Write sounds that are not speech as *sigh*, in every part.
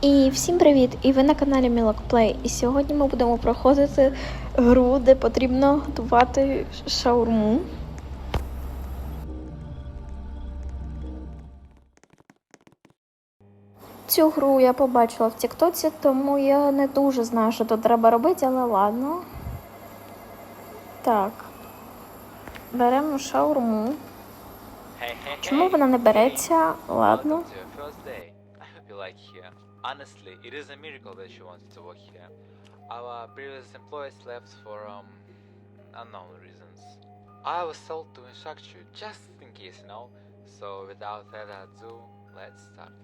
І всім привіт! І ви на каналі Milk Play. І сьогодні ми будемо проходити гру, де потрібно готувати шаурму. Цю гру я побачила в Тіктоці, тому я не дуже знаю, що тут треба робити, але ладно. Так. Беремо шаурму. Чому вона не береться? Ладно. Honestly, it is a miracle that you wanted to work here. Our previous employees left for um unknown reasons. I was told to instruct you just in case, you know. So without further ado, let's start.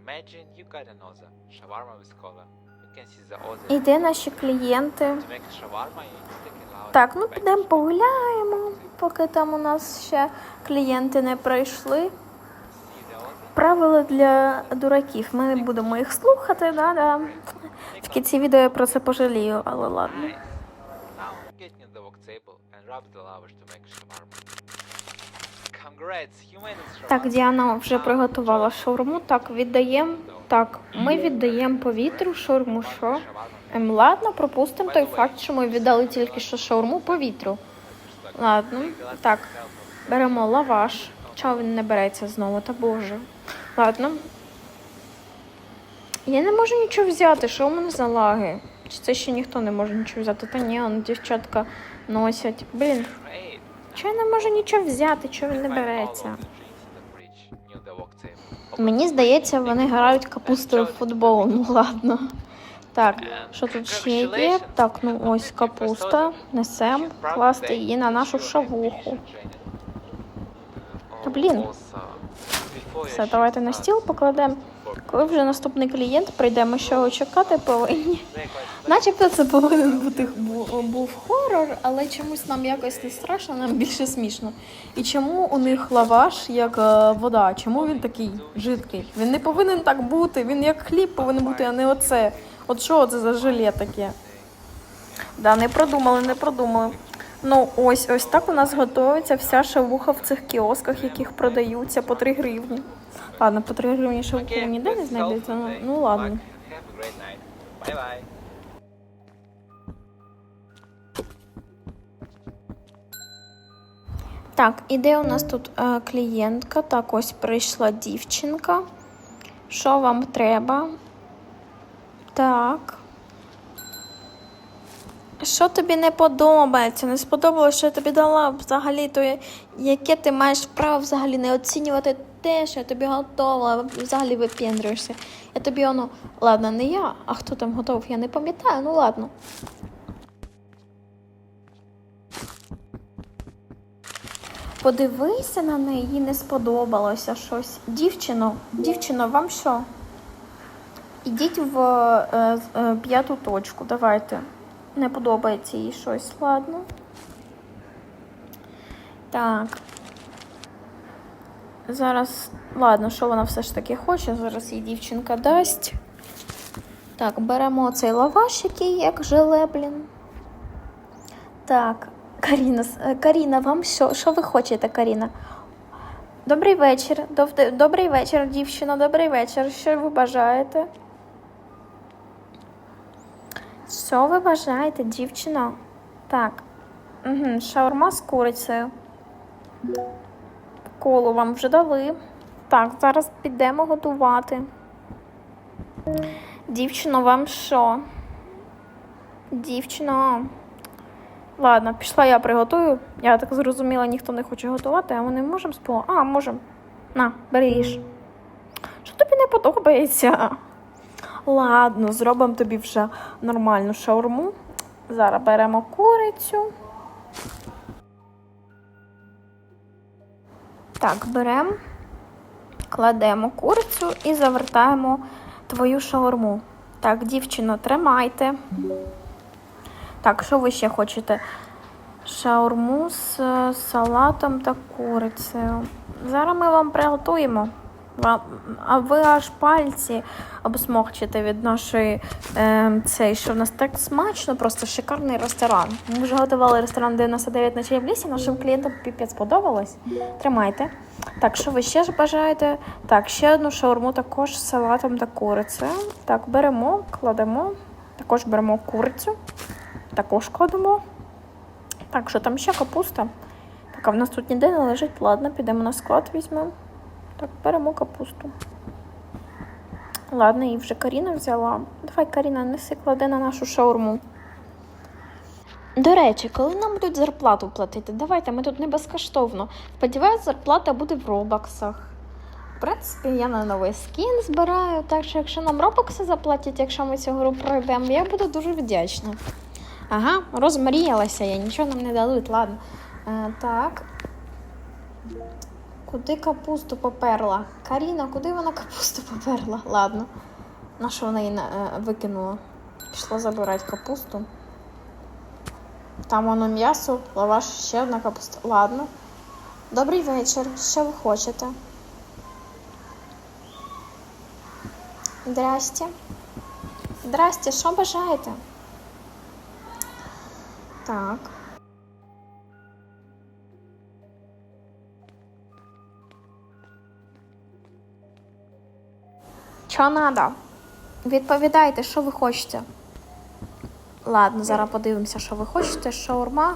Imagine you got an order, shawarma with cola. You can see the order. І де наші клієнти? To make shawarma, you need to take it out. Так, ну підемо погуляємо, поки там у нас ще клієнти не прийшли. Правила для дураків. Ми не будемо їх слухати, да-да. В кінці відео я про це пожалію, але ладно. Так, Діана вже приготувала шаурму. Так, віддаємо. Так, ми віддаємо повітрю шаурму. Що? Ем, ладно, пропустимо той факт, що ми віддали тільки що шаурму повітрю. Ладно, так, беремо лаваш. Чого він не береться знову, та боже. Ладно. Я не можу нічого взяти, що у мене за лаги? Чи це ще ніхто не може нічого взяти? Та ні, он дівчатка носять. Блін, чого я не можу нічого взяти, чого він не береться? Мені здається, вони грають капустою в футбол. Ну ладно. Так, що тут ще є? Так, ну ось капуста. Несем класти її на нашу шавуху. Та блін. Все, давайте на стіл покладемо. Коли вже наступний клієнт прийде, ми ще його чекати повинні. Начебто це повинен бути бу- був хорор, але чомусь нам якось не страшно, нам більше смішно. І чому у них лаваш як е, вода? Чому він такий жидкий? Він не повинен так бути. Він як хліб повинен бути, а не оце. От що це за желе таке? Да, не продумали, не продумали. Ну, ось ось так у нас готується вся шавуха в цих кіосках, яких продаються по 3 гривні. Ладно, по 3 гривні шавуху ніде не знайдеться. Ну, ну ладно. Так, і де у нас тут е, клієнтка? Так, ось прийшла дівчинка. Що вам треба? Так. Що тобі не подобається? Не сподобалося, що я тобі дала взагалі, то яке ти маєш право взагалі не оцінювати те, що я тобі готувала, взагалі випендрюєшся. Я тобі воно. Ладно, не я, а хто там готов, я не пам'ятаю, ну ладно. Подивися на неї, їй не сподобалося щось. Дівчино, дівчино, вам що? Ідіть в е, е, п'яту точку, давайте. Не подобається їй щось, ладно. Так. Зараз, ладно, що вона все ж таки хоче, зараз їй дівчинка дасть. Так, беремо цей лаваш, який як желе, блін. Так, Каріна, е, Каріна, вам що? Що ви хочете, Каріна? Добрий вечір. Добрий вечір, дівчина, добрий вечір. Що ви бажаєте? Що ви бажаєте, дівчина? Так. Угу, шаурма з курицею. Колу вам вже дали. Так, зараз підемо готувати. Дівчино, вам що? Дівчино. Ладно, пішла я приготую. Я так зрозуміла, ніхто не хоче готувати, а ми не можемо спо. А, можемо. На, бери. Що тобі не подобається? Ладно, зробимо тобі вже нормальну шаурму. Зараз беремо курицю. Так, беремо, кладемо курицю і завертаємо твою шаурму. Так, дівчино, тримайте. Так, що ви ще хочете? Шаурму з салатом та курицею. Зараз ми вам приготуємо. А ви аж пальці обсмокчете від нашої е, цей, що в нас так смачно, просто шикарний ресторан. Ми вже готували ресторан 99 ночей в лісі, нашим клієнтам піпець сподобалось. Тримайте. Так, що ви ще бажаєте? Так, ще одну шаурму також з салатом та курицею. Так, беремо, кладемо. Також беремо курицю. Також кладемо. Так, що там ще капуста? Так, а в нас тут ніде не лежить. Ладно, підемо на склад візьмемо. Так, беремо капусту. Ладно, її вже Каріна взяла. Давай, Каріна, неси клади на нашу шаурму. До речі, коли нам будуть зарплату платити, давайте ми тут не безкоштовно. Сподіваюсь, зарплата буде в робоксах. В принципі, я на новий скін збираю, так що якщо нам робокси заплатять, якщо ми цю гру пройдемо, я буду дуже вдячна. Ага, розмріялася я, нічого нам не дадуть, ладно. Е, так. Куди капусту поперла? Каріна, куди вона капусту поперла? Ладно. На що вона її е, викинула? Пішла забирати капусту. Там воно м'ясо, лаваш, ще одна капуста. Ладно. Добрий вечір. Що ви хочете? Здрасте. Здрасте, що бажаєте? Так. Що надо? Відповідайте, що ви хочете. Ладно, зараз подивимося, що ви хочете. Шаурма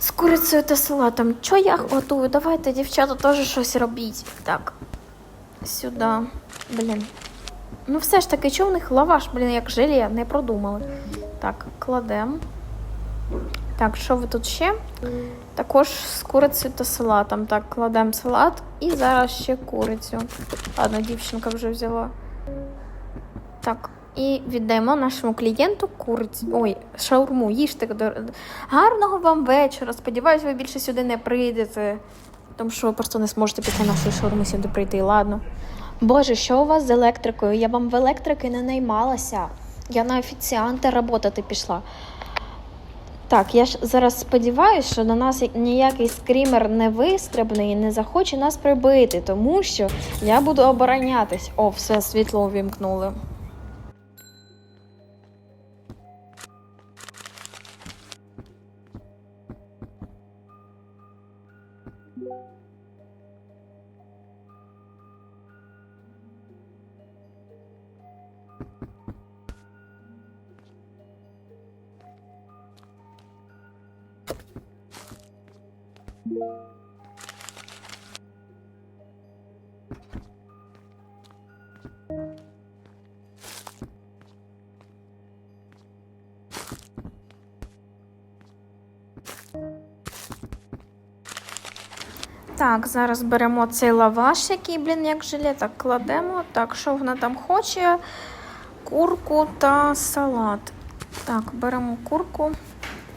з курицею та салатом. Що я готую? Давайте, дівчата, теж щось робіть. Так. Сюди. Блін. Ну, все ж таки, чого в них лаваш, блін, як желе, не продумали. Так, кладемо. Так, що ви тут ще? Також з курицею та салатом. Так, кладемо салат і зараз ще курицю. Ладно, дівчинка вже взяла. Так, і віддаємо нашому клієнту курицю. Ой, шаурму, їжте. Гарного вам вечора. Сподіваюсь, ви більше сюди не прийдете. Тому що ви просто не зможете після нашої шаурми сюди прийти. Ладно. Боже, що у вас з електрикою? Я вам в електрики не наймалася. Я на офіціанта працювати пішла. Так, я ж зараз сподіваюся, що на нас ніякий скрімер не вистрибне і не захоче нас прибити, тому що я буду оборонятись. О, все, світло увімкнули. Так, зараз беремо цей лаваш, який, блін, як желе, так кладемо. Так, що вона там хоче? Курку та салат. Так, беремо курку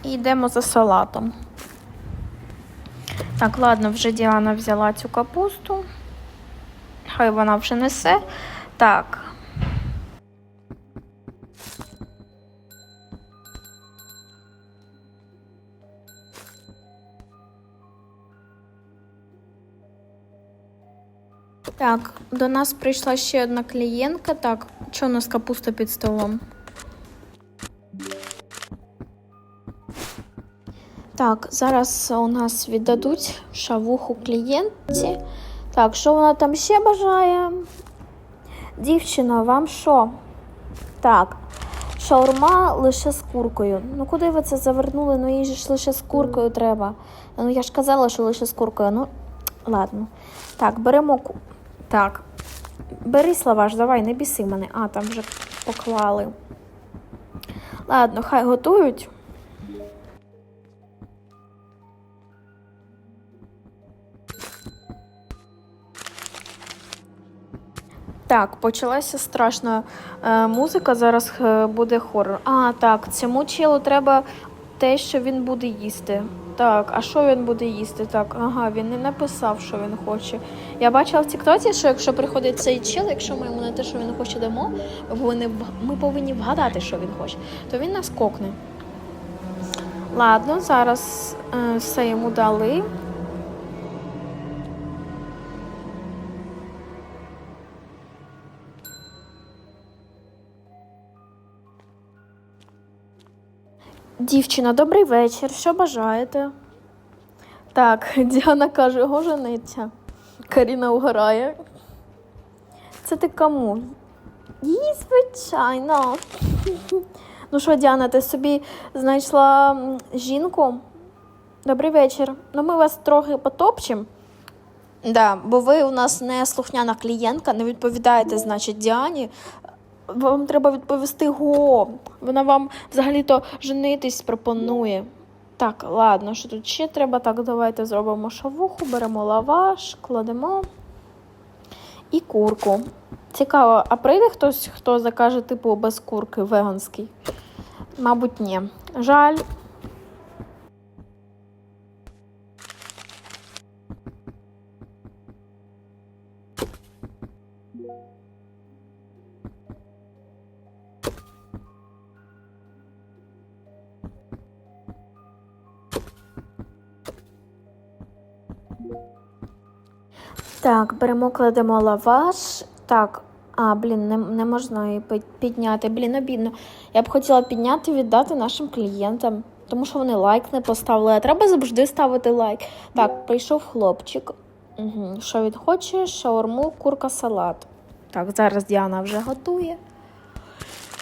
і йдемо за салатом. Так, ладно, вже Діана взяла цю капусту. Хай вона вже несе. Так. До нас прийшла ще одна клієнтка. Так, що у нас капуста під столом? Так, зараз у нас віддадуть шавуху клієнтці. Так, що вона там ще бажає? Дівчина, вам що? Так, шаурма лише з куркою. Ну куди ви це завернули? Ну їй ж лише з куркою треба. Ну я ж казала, що лише з куркою. Ну, ладно. Так, беремо. Так. Бери славаш, давай, не біси мене. А, там вже поклали. Ладно, хай готують. Так, почалася страшна е, музика. Зараз е, буде хорор. А, так, цьому челу треба те, що він буде їсти. Так, а що він буде їсти? Так, ага, він не написав, що він хоче. Я бачила в Тіктоці, що якщо приходить цей чіл, якщо ми йому не те, що він хоче дамо, повинні, ми повинні вгадати, що він хоче, то він нас кокне. Ладно, зараз е, все йому дали. Дівчина, добрий вечір. Що бажаєте? Так, *laughs* Діана каже, його жениться. Каріна угорає. Це ти кому? Їй, звичайно. Ну що, Діана, ти собі знайшла жінку? Добрий вечір. Ну, ми вас трохи потопчемо. Да, бо ви у нас не слухняна клієнтка, не відповідаєте, значить, Діані. Вам треба відповісти го. Вона вам взагалі-то женитись пропонує. Так, ладно, що тут ще треба? Так, давайте зробимо шавуху, беремо лаваш, кладемо і курку. Цікаво, а прийде хтось, хто закаже, типу, без курки веганський? Мабуть, ні. Жаль. Так, беремо, кладемо лаваш. Так, а, блін, не, не можна її підняти. Блін, обідно. Я б хотіла підняти віддати нашим клієнтам, тому що вони лайк не поставили. А треба завжди ставити лайк. Так, прийшов хлопчик. Угу. Що він хоче? Шаурму, курка, салат. Так, зараз Діана вже готує.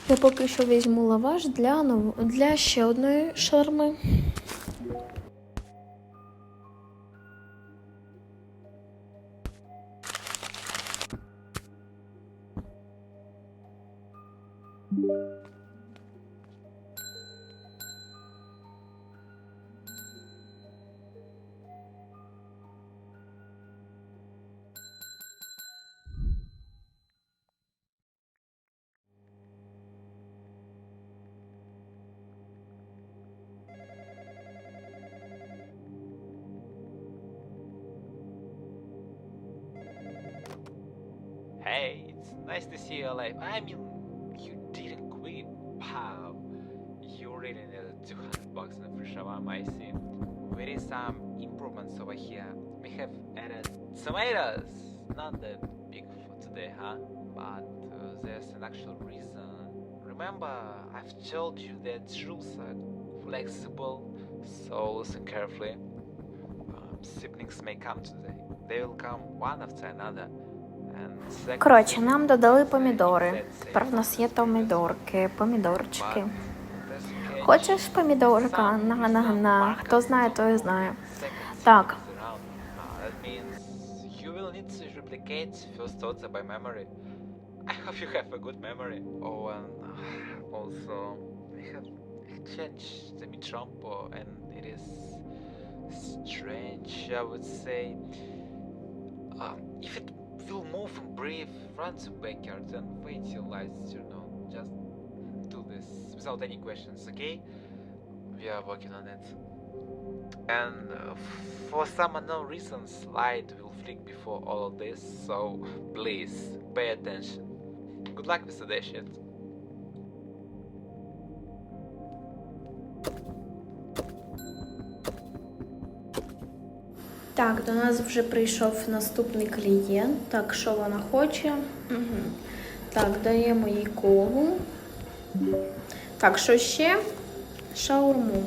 Я поки що візьму лаваш для, для ще одної шаурми. I mean, you didn't quit. Wow. You really needed 200 bucks in the free shawarma, I see. There is some improvements over here. We have added tomatoes. Not that big for today, huh? But uh, there's an actual reason. Remember, I've told you that rules are flexible, so listen carefully. Um, siblings may come today. They will come one after another. Коротше, нам додали помідори. Тепер в нас є помідорки, помідорчики. Хочеш помідорка? На на на. Хто знає, той знає. Так. Uh. Oh, uh, strange, I would say. Um, if it will move and breathe, run to backyard and wait till lights turn on. Just do this without any questions, okay? We are working on it. And uh, for some unknown reasons, light will flick before all of this, so please pay attention. Good luck with today's shit. Так, до нас вже прийшов наступний клієнт. Так, що вона хоче? Угу. Так, даємо їй колу. Так, що ще? Шаурму.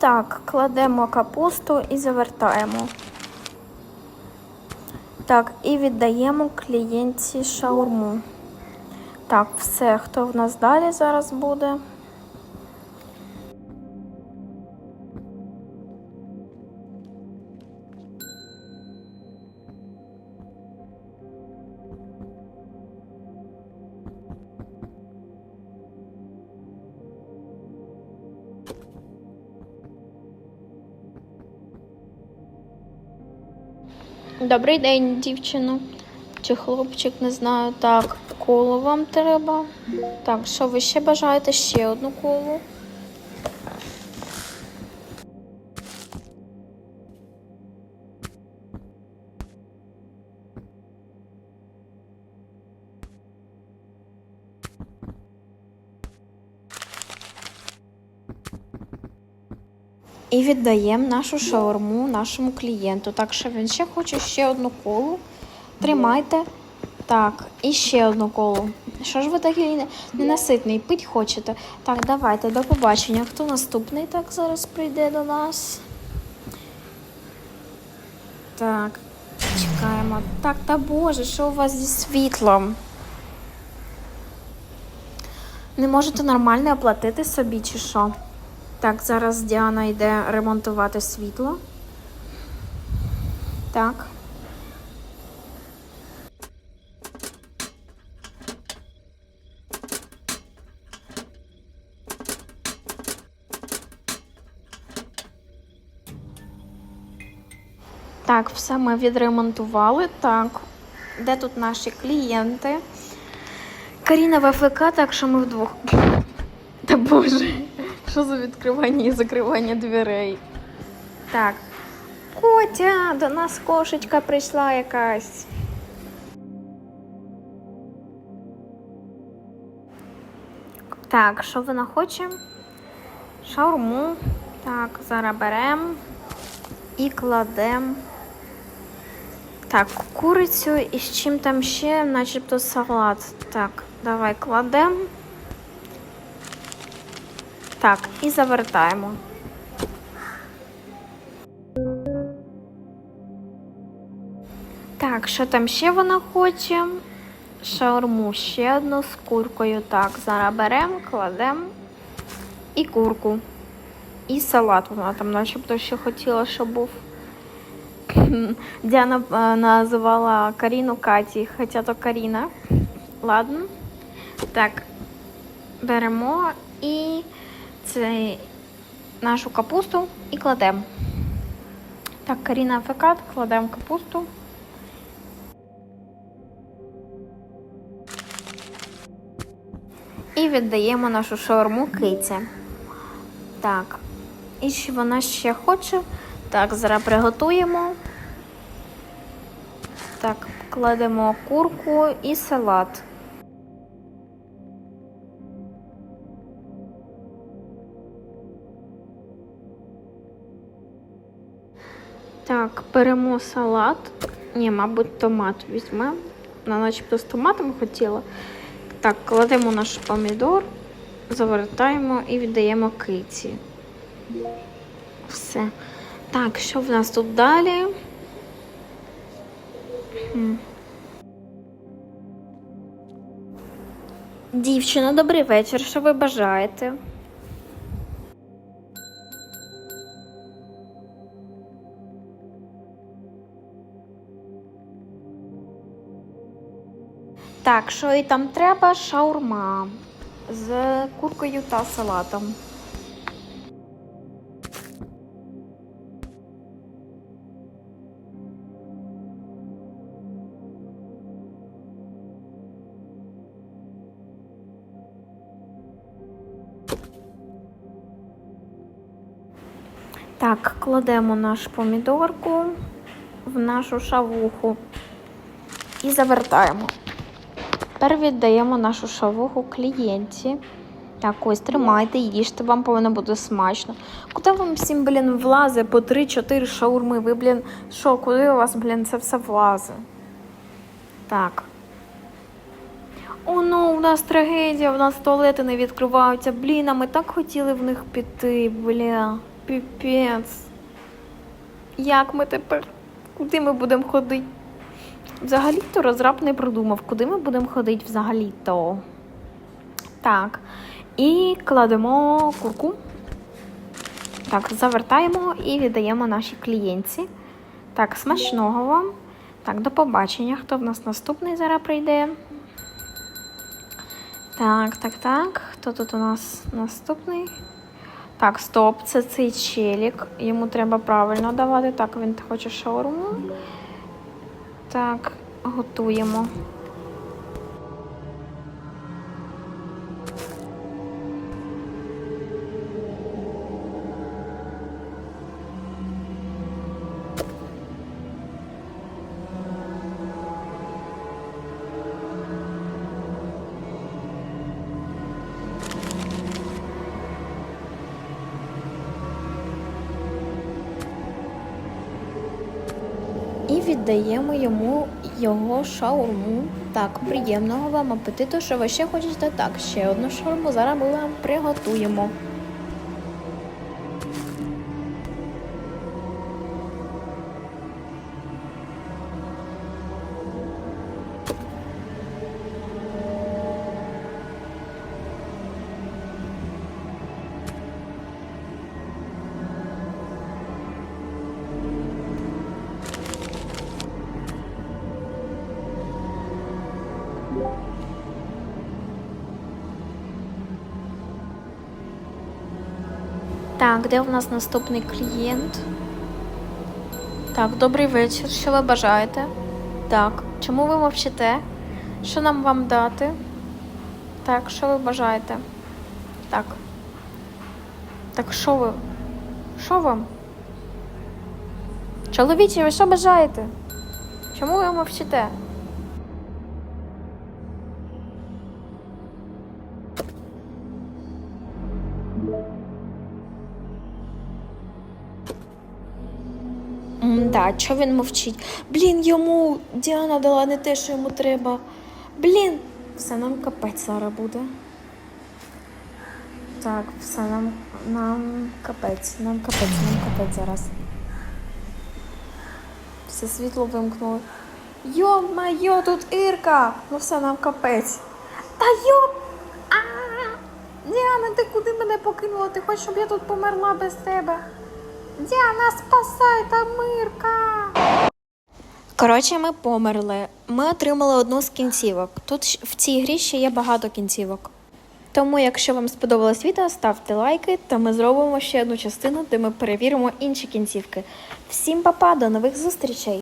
Так, кладемо капусту і завертаємо. Так, і віддаємо клієнтці шаурму. Так, все, хто в нас далі зараз буде? Добрий день, дівчино. Чи хлопчик, не знаю. Так, коло вам треба. Так, що ви ще бажаєте? Ще одну колу. І віддаємо нашу шаурму нашому клієнту. Так що він ще хоче ще одну колу. Тримайте. Так, і ще одну колу. Що ж ви такий ненаситний? Пить хочете? Так, давайте, до побачення. Хто наступний так зараз прийде до нас? Так, чекаємо. Так, та боже, що у вас зі світлом? Не можете нормально оплатити собі чи що? Так, зараз Діана йде ремонтувати світло. Так. Так, все ми відремонтували. Так, де тут наші клієнти? Каріна в АФК, так що ми вдвох. Та боже, що за відкривання і закривання дверей? Так. Котя, до нас кошечка прийшла якась. Так, що вона хоче? Шаурму. Так, зараз беремо і кладемо. Так, курицю і з чим там ще, начебто салат. Так, давай кладемо. Так, і завертаємо. Так, що там ще вона хоче? Шаурму ще одну з куркою. Так, зараз беремо, кладемо і курку. І салат вона там начебто ще хотіла, щоб був. *laughs* Діана е, називала Каріну Каті, хоча то Каріна. Ладно. Так, беремо і це нашу капусту і кладемо. Так, Каріна фекат, кладемо капусту. І віддаємо нашу шаурму киці. Так. І що вона ще хоче. Так, зараз приготуємо. Так, кладемо курку і салат. Так, беремо салат. Ні, мабуть, томат візьмемо. Вона начебто з томатом хотіла. Так, кладемо наш помідор, завертаємо і віддаємо киці. Все. Так, що в нас тут далі? Хм. Дівчина, добрий вечір. Що ви бажаєте? Так, що і там треба? Шаурма з куркою та салатом. Так, кладемо наш помідорку в нашу шавуху і завертаємо. Тепер віддаємо нашу шавуху клієнті. Так, ось тримайте, їжте, вам повинно бути смачно. Куди вам всім, блін, влазить по 3-4 шаурми? Ви, блін, що, куди у вас, блін, це все влазить? Так. О, ну, у нас трагедія, у нас туалети не відкриваються. Блін, а ми так хотіли в них піти, бля. Піпець. Як ми тепер? Куди ми будемо ходити? Взагалі-то розраб не продумав, куди ми будемо ходити взагалі-то. Так. І кладемо курку. Так, завертаємо і віддаємо нашій клієнтці. Так, смачного вам. Так, до побачення. Хто в нас наступний зараз прийде? Так, так, так. Хто тут у нас наступний? Так, стоп, це цей челік. Йому треба правильно давати. Так, він хоче шаурму. Так, готуємо. Віддаємо йому його шаурму. Так, приємного вам апетиту, що ви ще хочете. Так, ще одну шаурму зараз ми вам приготуємо. Так, де у нас наступний клієнт? Так, добрий вечір. Що ви бажаєте? Так, чому ви мовчите? Що нам вам дати? Так, що ви бажаєте? Так. Так, що ви? Що вам? Чоловіче, ви що бажаєте? Чому ви мовчите? Да, що він мовчить? Блін, йому Діана дала не те, що йому треба. Блін, все нам капець зараз буде. Так, все нам, нам капець, нам капець, нам капець зараз. Все світло вимкнули. Йо-майо, тут Ірка! Ну все нам капець. Та йоп! А! Діана, ти куди мене покинула? Ти хочеш, щоб я тут померла без тебе? Діана, спасай та Мирка. Коротше, ми померли. Ми отримали одну з кінцівок. Тут в цій грі ще є багато кінцівок. Тому, якщо вам сподобалось відео, ставте лайки, та ми зробимо ще одну частину, де ми перевіримо інші кінцівки. Всім па-па, до нових зустрічей!